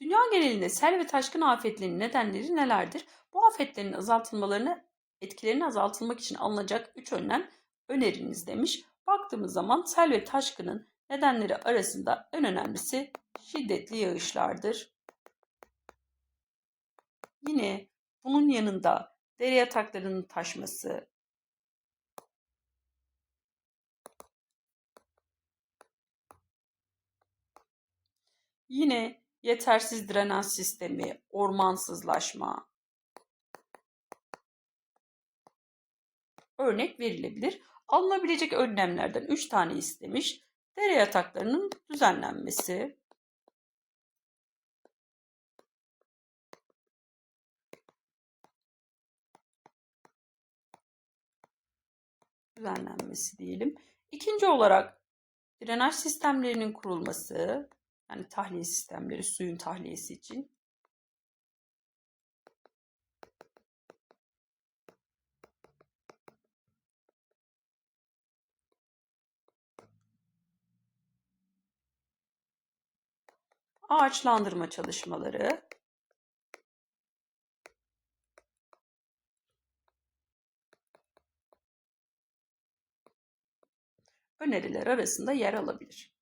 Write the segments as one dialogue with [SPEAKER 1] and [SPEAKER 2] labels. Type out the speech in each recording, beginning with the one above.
[SPEAKER 1] Dünya genelinde sel ve taşkın afetlerinin nedenleri nelerdir? Bu afetlerin azaltılmalarını, etkilerini azaltılmak için alınacak 3 önlem öneriniz demiş. Baktığımız zaman sel ve taşkının nedenleri arasında en önemlisi şiddetli yağışlardır. Yine bunun yanında dere yataklarının taşması, yine yetersiz drenaj sistemi, ormansızlaşma örnek verilebilir. Alınabilecek önlemlerden 3 tane istemiş. Dere yataklarının düzenlenmesi, düzenlenmesi diyelim. İkinci olarak drenaj sistemlerinin kurulması, yani tahliye sistemleri suyun tahliyesi için. Ağaçlandırma çalışmaları, öneriler arasında yer alabilir.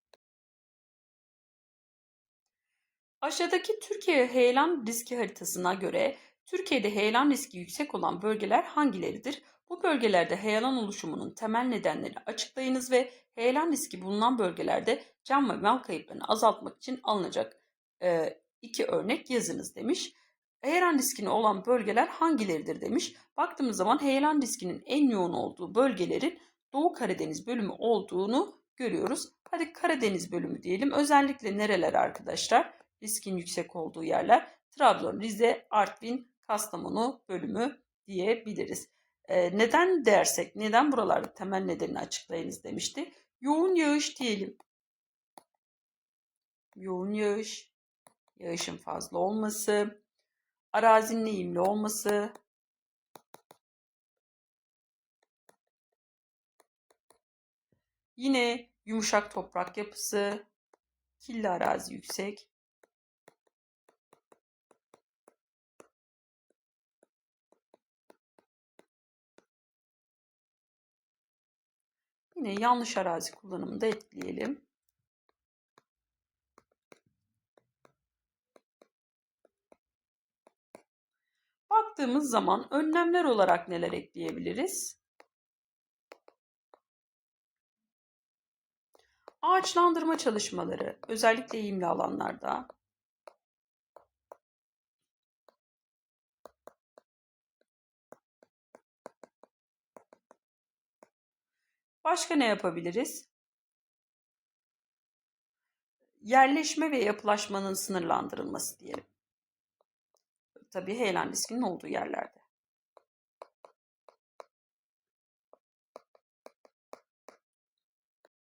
[SPEAKER 1] Aşağıdaki Türkiye heyelan riski haritasına göre Türkiye'de heyelan riski yüksek olan bölgeler hangileridir? Bu bölgelerde heyelan oluşumunun temel nedenlerini açıklayınız ve heyelan riski bulunan bölgelerde can ve mal kayıplarını azaltmak için alınacak e, iki örnek yazınız demiş. Heyelan riskini olan bölgeler hangileridir demiş. Baktığımız zaman heyelan riskinin en yoğun olduğu bölgelerin Doğu Karadeniz bölümü olduğunu görüyoruz. Hadi Karadeniz bölümü diyelim. Özellikle nereler arkadaşlar? Riskin yüksek olduğu yerler. Trabzon, Rize, Artvin, Kastamonu bölümü diyebiliriz. Ee, neden dersek, neden buralarda temel nedenini açıklayınız demişti. Yoğun yağış diyelim. Yoğun yağış, yağışın fazla olması, arazinin eğimli olması, Yine yumuşak toprak yapısı, kirli arazi yüksek. Yine yanlış arazi kullanımını da etkileyelim. Baktığımız zaman önlemler olarak neler ekleyebiliriz? Ağaçlandırma çalışmaları, özellikle eğimli alanlarda. Başka ne yapabiliriz? Yerleşme ve yapılaşmanın sınırlandırılması diyelim. Tabii heyelan riskinin olduğu yerlerde.